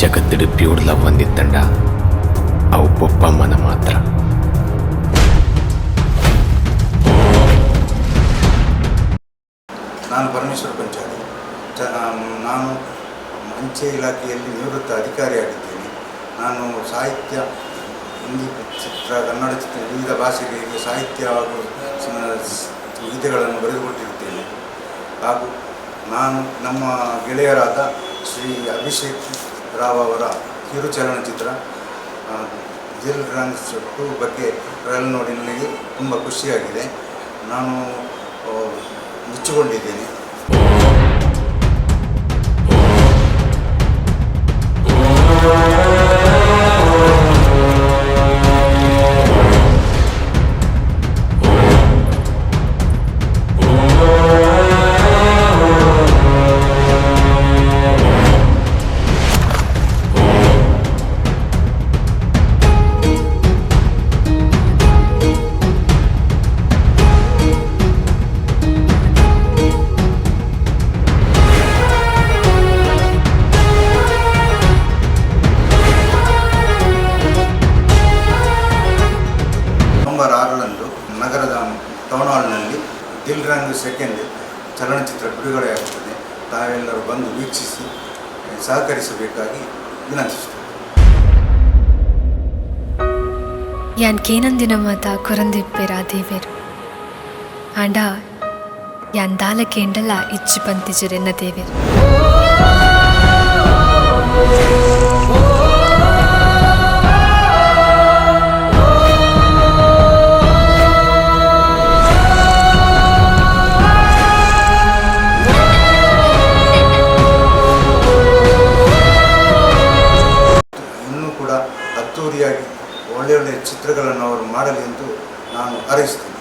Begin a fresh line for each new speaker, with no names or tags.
ಜಗತ್ತಿಡು pure love ಅಂದಿತ್ತಂಡ ಅವು ಪೊಪ್ಪಮ್ಮನ ಮಾತ್ರ.
ನಾನು ಪರಮೇಶ್ವರ ಪಂಚಾಲಿ. ಚ ನಾನು ಅಂಚೆ ಇಲಾಖೆಯಲ್ಲಿ ನಿವೃತ್ತ ಅಧಿಕಾರಿಯಾಗಿದ್ದೇನೆ. ನಾನು ಸಾಹಿತ್ಯ, ಹಿಂದಿ ಚಿತ್ರ, ಕನ್ನಡ ಚಿತ್ರ, ವಿವಿಧ ಭಾಷೆಗಳಿಗೆ ಸಾಹಿತ್ಯ ಹಾಗೂ ಗೀತೆಗಳನ್ನು ಬರೆದುಕೊಟ್ಟಿರುತ್ತೇನೆ. ಹಾಗೂ ನಾನು ನಮ್ಮ ಗೆಳೆಯರಾದ ಶ್ರೀ ಅಭಿಷೇಕ್ ರಾವ್ ಅವರ ಕಿರು ಚಲನಚಿತ್ರ. ಆ, ದಿಲ್ ರಂಗ್ ಟು ಬಗ್ಗೆ ಟ್ರಯಲ್ ನೋಡಿ ನನಗೆ ತುಂಬ ಖುಷಿಯಾಗಿದೆ. ನಾನು ಮೆಚ್ಚುಕೊಂಡಿದ್ದೇನೆ. ಟೌನ್ ಹಾಲ್ನಲ್ಲಿ ದಿಲ್ ರಂಗ್ ಸೆಕೆಂಡ್ ಚಲನಚಿತ್ರ ಬಿಡುಗಡೆಯಾಗುತ್ತದೆ. ತಾವೆಲ್ಲರೂ ಬಂದು ವೀಕ್ಷಿಸಿ, ಸಹಕರಿಸಬೇಕಾಗಿ ವಿನಂತಿಸುತ್ತೇವೆ
ಯಾನ್ಕೇನಂದಿನ ಮಾತ ಕೊರಂದಿಪ್ಪೆರ ದೇವೇರು ಆಂಡ, ಯಾನ್ ದಾಲಕೇಂಡಲ ಇಚ್ಚಿ ಪಂತಿಜುರೆನ್ನ ದೇವೇರು
ಕೂಡ ಒಳ್ಳೆಯ ಒಳ್ಳೆಯ ಚಿತ್ರಗಳನ್ನು ಅವರು ಮಾಡಲಿ ಎಂದು ನಾನು ಹಾರೈಸುತ್ತೇನೆ.